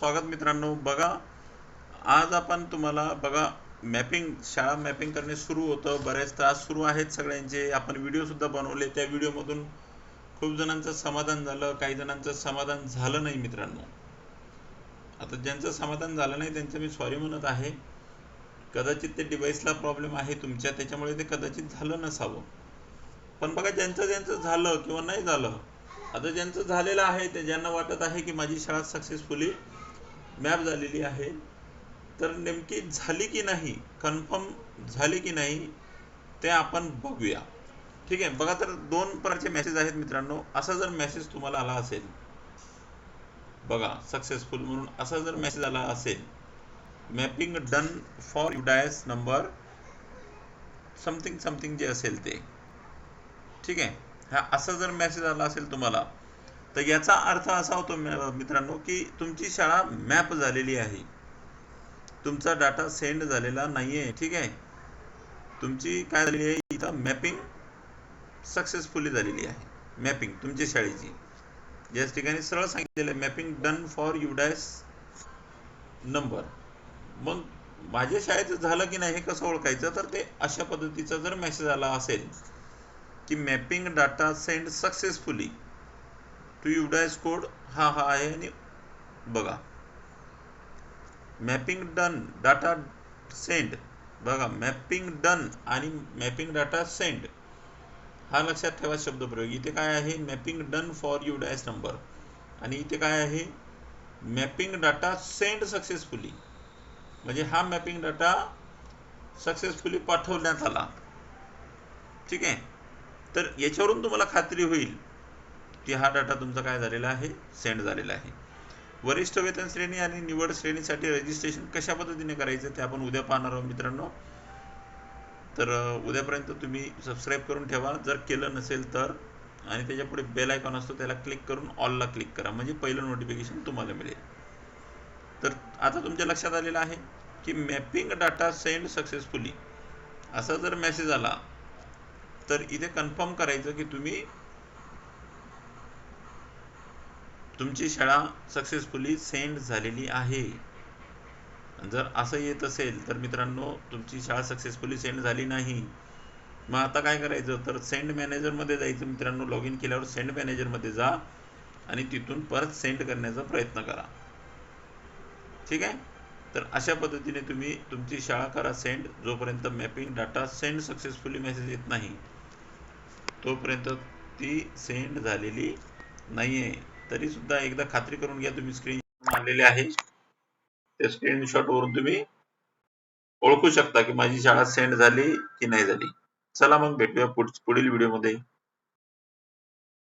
स्वागत मित्रांनो. बघा आज आपण तुम्हाला बघा मॅपिंग शाळा मॅपिंग करणे सुरू होतं. बरेच त्रास सुरू आहेत सगळ्यांचे. आपण व्हिडिओसुद्धा बनवले. त्या व्हिडिओमधून खूप जणांचं समाधान झालं. काही जणांचं समाधान झालं नाही मित्रांनो. आता ज्यांचं समाधान झालं नाही त्यांचं मी सॉरी म्हणत आहे. कदाचित ते डिव्हाइसला प्रॉब्लेम आहे तुमच्या. त्याच्यामुळे ते कदाचित झालं नसावं. पण बघा ज्यांचं ज्यांचं झालं किंवा नाही झालं आता ज्यांचं झालेलं आहे ते ज्यांना वाटत आहे की माझी शाळा सक्सेसफुली मॅप झालेली आहे. तर नेमकी झाली की नाही कन्फर्म झाली की नाही ते आपण बघूया. ठीक आहे बघा तर दोन प्रकारचे मेसेज आहेत मित्रांनो. असा जर मेसेज तुम्हाला आला असेल बघा सक्सेसफुल म्हणून असा जर मेसेज आला असेल mapping done for UDISE number something something जे असेल ते. ठीक आहे हा असा जर मेसेज आला असेल तुम्हाला तर याचा अर्थ असा होतो म- मित्रांनो की तुमची शाळा मॅप झालेली आहे. तुमचा डाटा सेंड झालेला नाही आहे ठीक आहे? तुमची काय झालेली आहे इथं मॅपिंग सक्सेसफुली झालेली आहे. मॅपिंग तुमची शाळेची. याच ठिकाणी सरळ सांगितलेलं आहे mapping done for UDISE number. मग माझ्या शाळेचं झालं की नाही हे कसं ओळखायचं? तर ते अशा पद्धतीचा जर मेसेज आला असेल की mapping data send successfully to UDISE code हा हा आहे आणि बघा. मॅपिंग डन डाटा सेंड बघा मॅपिंग डन आणि मॅपिंग डाटा सेंड हा लक्षात ठेवा शब्दप्रयोग इथे काय आहे? Mapping done for UDISE number आणि इथे काय आहे? मॅपिंग डाटा सेंड सक्सेसफुली म्हणजे हा मॅपिंग डाटा सक्सेसफुली पाठवण्यात आला. ठीक आहे? तर याच्यावरून तुम्हाला खात्री होईल. की हा डाटा तुमचा काय झालेला आहे? सेंड झालेला आहे. वरिष्ठ वेतन श्रेणी आणि निवड श्रेणीसाठी रजिस्ट्रेशन कशा पद्धतीने करायचं ते आपण उद्या पाहणार आहोत मित्रांनो. तर उद्यापर्यंत तुम्ही सबस्क्राईब करून ठेवा. जर केलं नसेल तर आणि त्याच्या पुढे बेल आयकॉन असतो त्याला क्लिक करून ऑलला क्लिक करा. म्हणजे पहिलं नोटिफिकेशन तुम्हाला मिळेल. तर आता तुमच्या लक्षात आलेलं आहे की मॅपिंग डाटा सेंड सक्सेसफुली असा जर मेसेज आला तर इथे कन्फर्म करायचं की तुम्ही तुमची शाळा सक्सेसफुली सेंड झालेली आहे. जर असं येत असेल तर मित्रांनो तुमची शाळा सक्सेसफुली सेंड झाली नाही. मग आता काय करायचं? तर सेंड मॅनेजरमध्ये जायचं मित्रांनो. लॉग इन केल्यावर सेंड मॅनेजरमध्ये जा आणि तिथून परत सेंड करण्याचा प्रयत्न करा. ठीक आहे? तर अशा पद्धतीने तुम्ही तुमची शाळा करा सेंड जोपर्यंत mapping data send successfully message येत नाही तोपर्यंत ती सेंड झालेली नाही आहे तरी सुद्धा एकदा खात्री करून घ्या तुम्ही स्क्रीन आलेले आहे. त्या स्क्रीनशॉट वरून तुम्ही ओळखू शकता की माझी शाळा सेंड झाली की नाही झाली. चला मग भेटूया पुढील व्हिडिओमध्ये